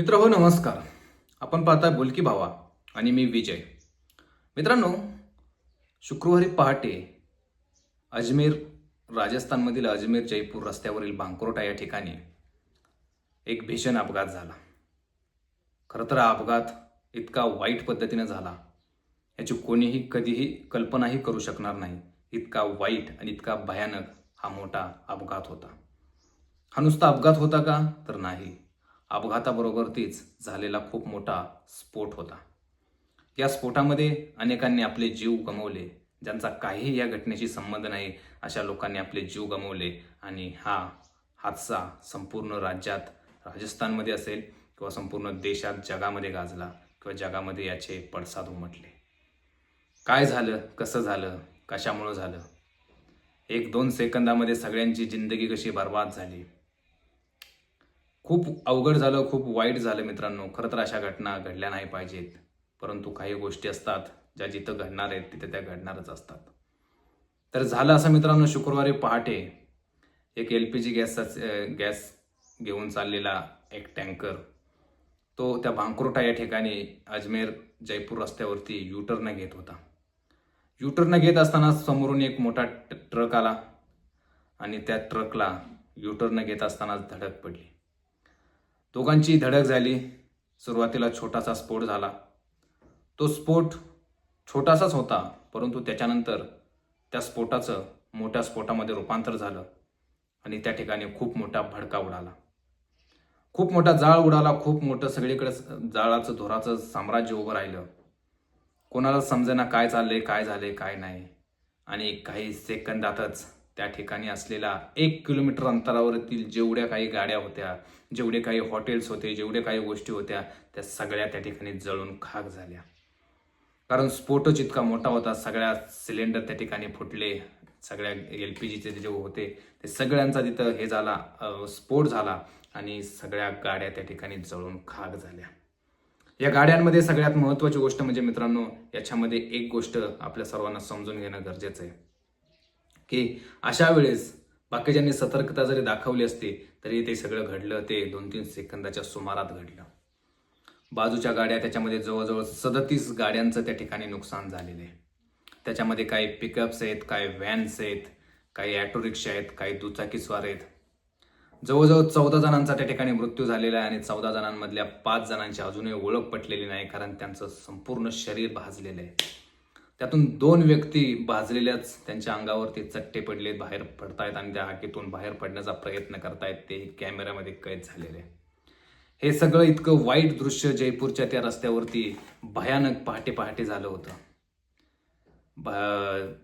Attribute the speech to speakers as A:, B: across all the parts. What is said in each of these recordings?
A: मित्र हो नमस्कार. आपण पाहता बोलकी भावा आणि मी विजय. मित्रांनो शुक्रवारी पहाटे अजमेर राजस्थानमधील अजमेर जयपूर रस्त्यावरील बांकुरोटा या ठिकाणी एक भीषण अपघात झाला. खरं तर हा अपघात इतका वाईट पद्धतीनं झाला याची कोणीही कधीही कल्पनाही करू शकणार नाही. इतका वाईट आणि इतका भयानक हा मोठा अपघात होता. हा नुसता अपघात होता का? तर नाही. अपघाताबरोबर तीच झालेला खूप मोठा स्फोट होता. या स्फोटामध्ये अनेकांनी आपले जीव गमवले. ज्यांचा काहीही या घटनेशी संबंध नाही अशा लोकांनी आपले जीव गमवले आणि हा हादसा संपूर्ण राज्यात राजस्थानमध्ये असेल किंवा संपूर्ण देशात जगामध्ये गाजला किंवा जगामध्ये याचे पडसाद उमटले. काय झालं? कसं झालं? कशामुळं झालं? एक दोन सेकंदामध्ये सगळ्यांची जिंदगी कशी बर्बाद झाली? खूप अवघड झालं खूप वाईट झालं मित्रांनो. खरं तर अशा घटना घडल्या नाही पाहिजेत. परंतु काही गोष्टी असतात ज्या जिथं घडणार आहेत तिथे त्या घडणारच असतात. तर झालं असं मित्रांनो शुक्रवारी पहाटे. एक एल पी जी गॅसचा गॅस घेऊन चाललेला एक टँकर. तो त्या भांकुरोटा या ठिकाणी अजमेर जयपूर रस्त्यावरती युटर्न घेत होता. युटर्न घेत असताना समोरून एक मोठा ट- ट्रक आला आणि त्या ट्रकला युटर्न घेत असतानाच धडक पडली. दोघांची धडक झाली. सुरुवातीला छोटासा स्फोट झाला. तो स्फोट छोटासाच होता परंतु त्याच्यानंतर त्या स्फोटाचं मोठ्या स्फोटामध्ये रूपांतर झालं आणि त्या ठिकाणी खूप मोठा भडका उडाला. खूप मोठा जाळ उडाला खूप मोठं सगळीकडे जाळाचं धोराचं साम्राज्य उभं राहिलं. कोणाला समजेना काय चाललंय काय झालंय काय नाही. आणि काही सेकंदातच त्या ठिकाणी असलेला एक किलोमीटर अंतरावरील जेवढ्या काही गाड्या होत्या जेवढे काही हॉटेल्स होते जेवढे काही गोष्टी होत्या त्या सगळ्या त्या ठिकाणी जळून खाक झाल्या. कारण स्फोटच इतका मोठा होता सगळ्या सिलेंडर त्या ठिकाणी फुटले सगळ्या एल पी जीचे जे होते ते सगळ्यांचा तिथं हे झाला स्फोट झाला आणि सगळ्या गाड्या त्या ठिकाणी जळून खाक झाल्या. या गाड्यांमध्ये सगळ्यात महत्त्वाची गोष्ट म्हणजे मित्रांनो याच्यामध्ये एक गोष्ट आपल्या सर्वांना समजून घेणं गरजेचं आहे. की अशा वेळेस बाकीच्यांनी सतर्कता जरी दाखवली असती तरी ते सगळं घडलं ते दोन तीन सेकंदाच्या सुमारात घडलं. बाजूच्या गाड्या त्याच्यामध्ये जवळजवळ सदतीस गाड्यांचं त्या ठिकाणी नुकसान झालेलं आहे. त्याच्यामध्ये काही पिकअप्स आहेत काही व्हॅन्स आहेत काही ॲटो रिक्षा आहेत काही दुचाकीस्वार आहेत. जवळजवळ चौदा जणांचा त्या ठिकाणी मृत्यू झालेला आहे आणि चौदा जणांमधल्या पाच जणांची अजूनही ओळख पटलेली नाही कारण त्यांचं संपूर्ण शरीर भाजलेलं आहे. त्यातून दोन व्यक्ती भाजलेल्याच त्यांच्या अंगावरती चट्टे पडलेत बाहेर पडतायत आणि त्या हाकेतून बाहेर पडण्याचा प्रयत्न करतायत ते कॅमेऱ्यामध्ये कैद झालेले. आहे हे सगळं इतकं वाईट दृश्य जयपूरच्या त्या रस्त्यावरती भयानक पहाटे पहाटे झालं होतं.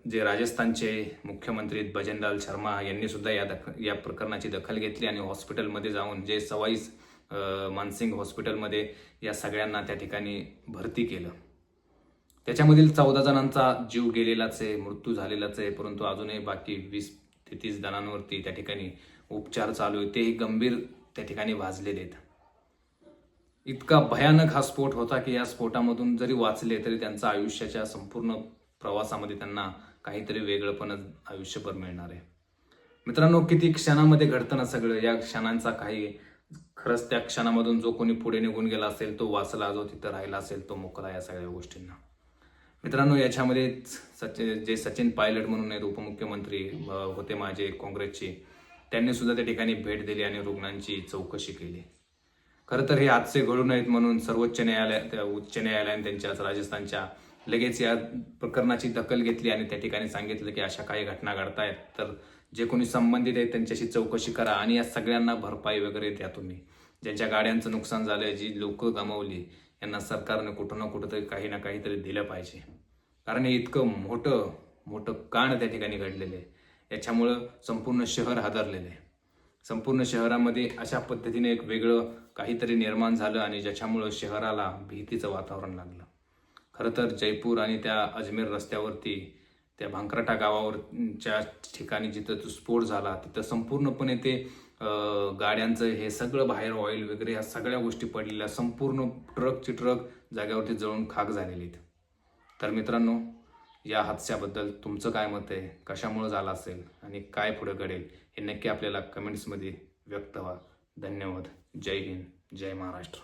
A: जे राजस्थानचे मुख्यमंत्री भजनलाल शर्मा यांनी सुद्धा या दख या प्रकरणाची दखल घेतली आणि हॉस्पिटलमध्ये जाऊन जे सवाईस मानसिंग हॉस्पिटलमध्ये या सगळ्यांना त्या ठिकाणी भरती केलं. त्याच्यामधील चौदा जणांचा जीव गेलेलाच आहे मृत्यू झालेलाच आहे परंतु अजूनही बाकी वीस ते तीस जणांवरती त्या ठिकाणी उपचार चालू आहे. तेही गंभीर त्या ठिकाणी भाजलेले आहेत. इतका भयानक हा स्फोट होता की या स्फोटामधून जरी वाचले तरी त्यांचा आयुष्याच्या संपूर्ण प्रवासामध्ये त्यांना काहीतरी वेगळंपणच आयुष्यभर मिळणार आहे. मित्रांनो किती क्षणामध्ये घडतं ना सगळं? या क्षणांचा काही खरंच त्या क्षणामधून जो कोणी पुढे निघून गेला असेल तो वाचला जो तिथं राहिला असेल तो मोकला या सगळ्या गोष्टींना. मित्रांनो याच्यामध्ये सचिन जे सचिन पायलट म्हणून आहेत उपमुख्यमंत्री होते माझे काँग्रेसचे त्यांनी सुद्धा त्या ठिकाणी भेट दिली आणि रुग्णांची चौकशी केली. खरं तर हे आजचे घडू नयेत म्हणून सर्वोच्च न्यायालय उच्च न्यायालयाने त्यांच्या राजस्थानच्या लगेच या प्रकरणाची दखल घेतली आणि त्या ठिकाणी सांगितलं की अशा काही घटना घडतायत. तर जे कोणी संबंधित आहेत त्यांच्याशी चौकशी करा आणि या सगळ्यांना भरपाई वगैरे द्या तुम्ही. ज्यांच्या गाड्यांचं नुकसान झालं जी लोक गमावली यांना सरकारने कुठं ना कुठं तरी काही ना काहीतरी दिलं पाहिजे. कारण हे इतकं मोठं मोठं कांड त्या ठिकाणी घडलेलं आहे. याच्यामुळं संपूर्ण शहर हादरलेलं आहे. संपूर्ण शहरामध्ये अशा पद्धतीने एक वेगळं काहीतरी निर्माण झालं आणि ज्याच्यामुळं शहराला भीतीचं वातावरण लागलं. खरं तर जयपूर आणि त्या अजमेर रस्त्यावरती त्या भांकराटा गावावरच्या ठिकाणी जिथं तो स्फोट झाला तिथं संपूर्णपणे ते गाड्यांचं हे सगळं बाहेर ऑइल वगैरे ह्या सगळ्या गोष्टी पडलेल्या संपूर्ण ट्रकची ट्रक जाग्यावरती जळून खाक झालेली आहेत. तर मित्रांनो या हादस्याबद्दल तुमचं काय मत आहे? कशामुळं झालं असेल? आणि काय पुढे घडेल? हे नक्की आपल्याला कमेंट्समध्ये व्यक्त व्हा. धन्यवाद. जय हिंद. जय महाराष्ट्र.